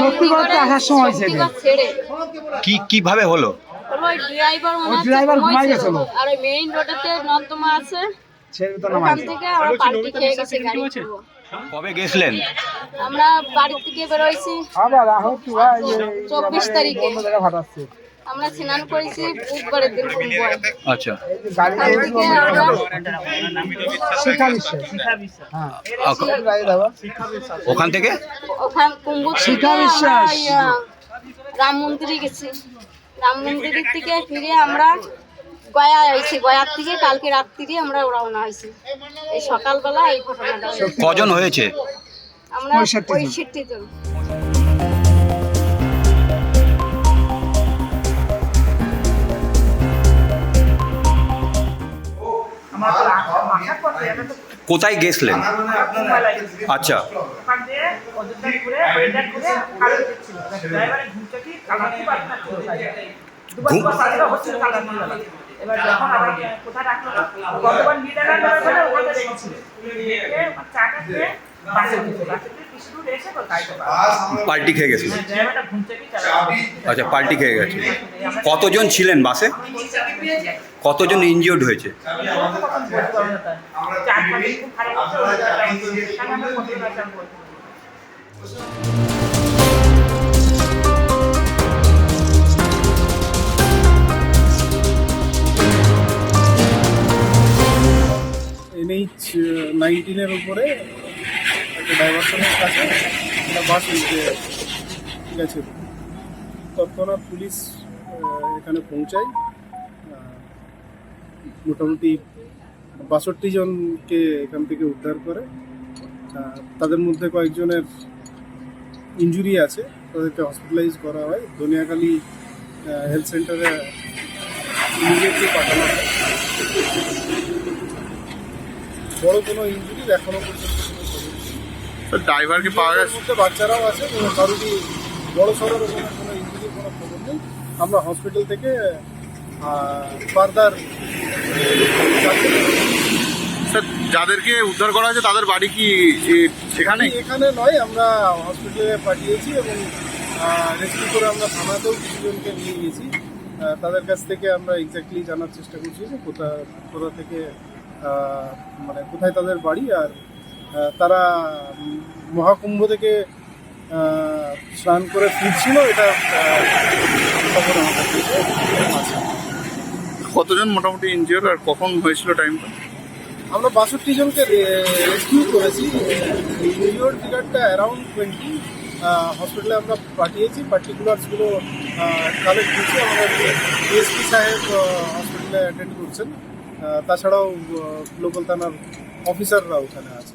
শক্তিগড় আসার সময় ছেড়ে। কি কীভাবে হলো? ড্রাইভার হচ্ছে ঘুমাই গেছিল। আর ওই মেইন রোডেতে নর্দমা আছে। ছেড়ে তো ওখান থেকে আমরা পাল্টি খেয়ে গেছি গাড়ি কবে গেছিলেন? আমরা বাড়ি থেকে বেরোইছি। আবার চব্বিশ তারিখে। আমরা স্নান করেছি বুধবারের দিন আচ্ছা। এই ওখান থেকে ওখান থেকে? ওখান কুম্ভুর থেকে শিখা বিশ্বাস। রাম মন্দিরে গেছি। রাম মন্দিরের থেকে ফিরে আমরা গয়া হয়েছি গয়ার থেকে কালকে রাত্রিরে আমরা রওনা হয়েছি। এই সকালবেলা এই ঘটনাটা। কজন হয়েছে? আমরা পঁয়ষট্টি জন। সাথে গেছিলেন? আচ্ছা। এবার যখন আবার কোথায় রাখল গতবার নিয়ে খেয়ে বাসে পাল্টি খেয়ে গেছিল আচ্ছা পাল্টি খেয়ে গেছে। কতজন ছিলেন বাসে? কতজন ইনজিওর্ড হয়েছে। এনএইচ নাইনটিনের উপরে একটা ডাইভারশনের কাছে একটা বাস গেছে তৎক্ষণাৎ পুলিশ এখানে পৌঁছায়। মোটামুটি বাষট্টি জনকে এখান থেকে উদ্ধার করে। তাদের মধ্যে কয়েকজনের ইনজুরি আছে, তাদেরকে হসপিটালাইজ করা হয়। দনিয়াখালী হেলথ সেন্টারে ইমিডিয়েটলি পাঠানো হয়। বড় কোনো ইঞ্জুরি এখনও পর্যন্ত খবর ড্রাইভারকে পাওয়া গেছে বাচ্চারাও আছে কোনো কারোরই বড় সড়ো কোনো ইঞ্জুরির কোনো খবর নেই। আমরা হসপিটাল থেকে ফার্দার স্যার যাদেরকে উদ্ধার করা হয়েছে তাদের বাড়ি কি এখানে? এখানে নয় আমরা হসপিটালে পাঠিয়েছি এবং রেস্কিউ করে আমরা থানাতেও কিছুজনকে নিয়ে গেছি তাদের কাছ থেকে আমরা এক্স্যাক্টলি জানার চেষ্টা করছি যে কোথা কোথা থেকে মানে কোথায় তাদের বাড়ি আর তারা মহাকুম্ভ থেকে স্নান করে ফিরছিল এটা কতজন মোটামুটি ইনজিওর আর কখন হয়েছিল টাইমটা আমরা বাষট্টি জনকে রেস্কিউ করেছি। ইনজিওর ফিগারটা অ্যারাউন্ড টোয়েন্টি হসপিটালে আমরা পাঠিয়েছি। পার্টিকুলার্সগুলো কালেক্ট করছি। আমাদের ডিএসপি সাহেব হসপিটালে অ্যাটেন্ড করছেন। তাছাড়াও লোকাল থানার অফিসাররা ওখানে আছে